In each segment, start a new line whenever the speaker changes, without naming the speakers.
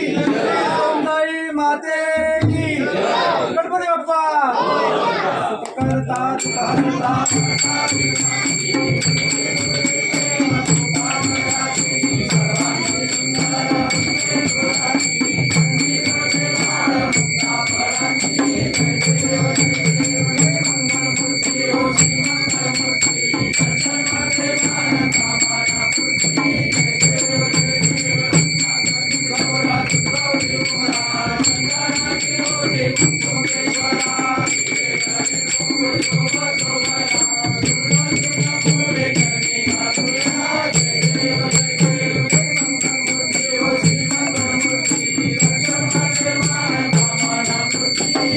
की माते की Ganpati Bappa! Hey,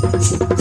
Thank you.